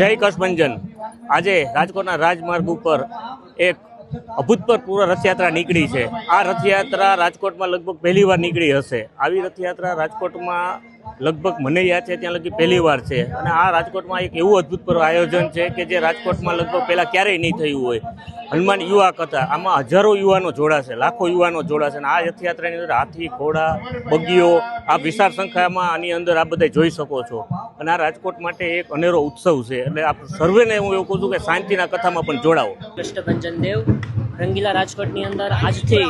જય કષ્મંજન આજે રાજકોટના રાજમાર્ગ ઉપર એક અભૂતપૂર્વ રથયાત્રા નીકળી છે. આ રથયાત્રા રાજકોટમાં લગભગ પહેલી વાર નીકળી હશે. આવી રથયાત્રા રાજકોટમાં લગભગ મને યાદ છે, ત્યાં લગી પહેલી વાર છે. અને આ રાજકોટમાં એક એવું અદ્ભુતપૂર્વ આયોજન છે કે જે રાજકોટમાં લગભગ પહેલાં ક્યારેય નહીં થયું હોય. હનુમાન યુવા કથા, આમાં હજારો યુવાનો જોડાશે, લાખો યુવાનો જોડાશે. અને આ રથયાત્રાની અંદર હાથી, ઘોડા, બગીઓ, આ વિશાળ સંખ્યામાં આની અંદર આ બધા જોઈ શકો છો. અને આ રાજકોટ માટે એક અનેરો ઉત્સવ છે. એટલે આપ સર્વેને હું એવું કહું છું કે શાંતિના કથામાં પણ જોડાવો કૃષ્ણભંજન દેવ રંગીલા રાજકોટની અંદર આજથી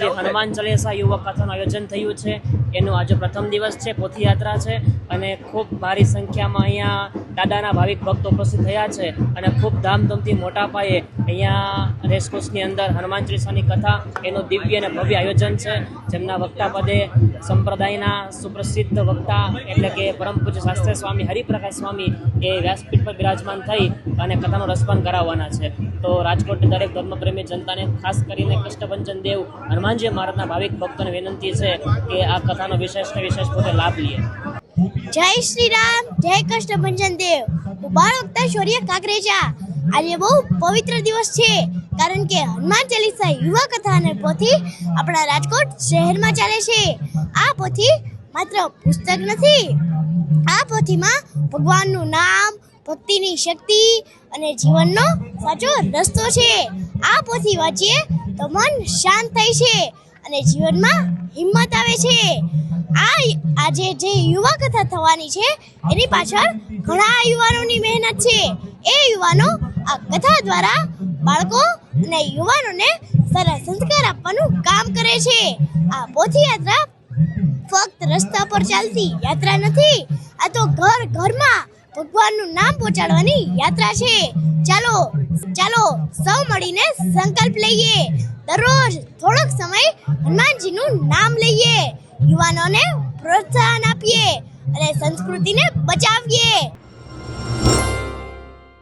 જે હનુમાન ચાલીસા યુવક કથાનું આયોજન થયું છે, એનું આજે પ્રથમ દિવસ છે, પોથીયાત્રા છે અને ખૂબ ભારી સંખ્યામાં અહીંયા દાદાના ભાવિક ભક્તો ઉપસ્થિત થયા છે અને ખૂબ ધામધૂમથી મોટા પાયે અહીંયા રેસકોર્સની અંદર હનુમાન ચાલીસાની કથા, એનું દિવ્ય અને ભવ્ય આયોજન છે. જેમના વક્તા પદે સંપ્રદાયના સુપ્રસિદ્ધ વક્તા એટલે કે પરમ પૂજ્ય શાસ્ત્રી સ્વામી હરિપ્રકાશ સ્વામી એ વ્યાસપીઠ પર બિરાજમાન થઈ અને કથાનું રસપાન કરાવવાના છે. તો રાજકોટની દરેક ધર્મપ્રેમી જનતાને ખાસ કરીને કૃષ્ણભંજન દેવ હનુમાનજી મહારાજના ભાવિક ભક્તોને વિનંતી છે કે આ કથાનો વિશેષ ને વિશેષ પોતે લાભ લે. જય શ્રી રામ જય કૃષ્ણ ભંજન દેવ હું શૌર્ય કાકરેજા આજે બહુ પવિત્ર દિવસ છે, કારણ કે હનુમાન ચાલીસા યુવા કથા અને પોથી આપણા રાજકોટ શહેરમાં ચાલે છે. આ પોથી માત્ર પુસ્તક નથી, આ પોથીમાં ભગવાનનું નામ, ભક્તિની શક્તિ અને જીવનનો સાચો રસ્તો છે. આ પોથી વાંચીએ તો મન શાંત થાય છે અને જીવનમાં હિંમત આવે છે. આ આજે જે યુવા કથા થવાની છે, એની પાછળ ઘણા યુવાનોની મહેનત છે. એ યુવાનો આ કથા દ્વારા બાળકો અને યુવાનોને સારા સંસ્કાર આપવાનું કામ કરે છે. આ પોથી યાત્રા ફક્ત રસ્તા પર ચાલતી યાત્રા નથી, આ તો ઘર ઘરમાં ભગવાનનું નામ પહોંચાડવાની યાત્રા છે. ચાલો ચાલો, સૌ મળીને સંકલ્પ લઈએ. દરરોજ થોડોક સમય હનુમાનજીનું નામ લઈએ. યુવાનોને પ્રોત્સાહન આપીએ અને સંસ્કૃતિને બચાવીએ.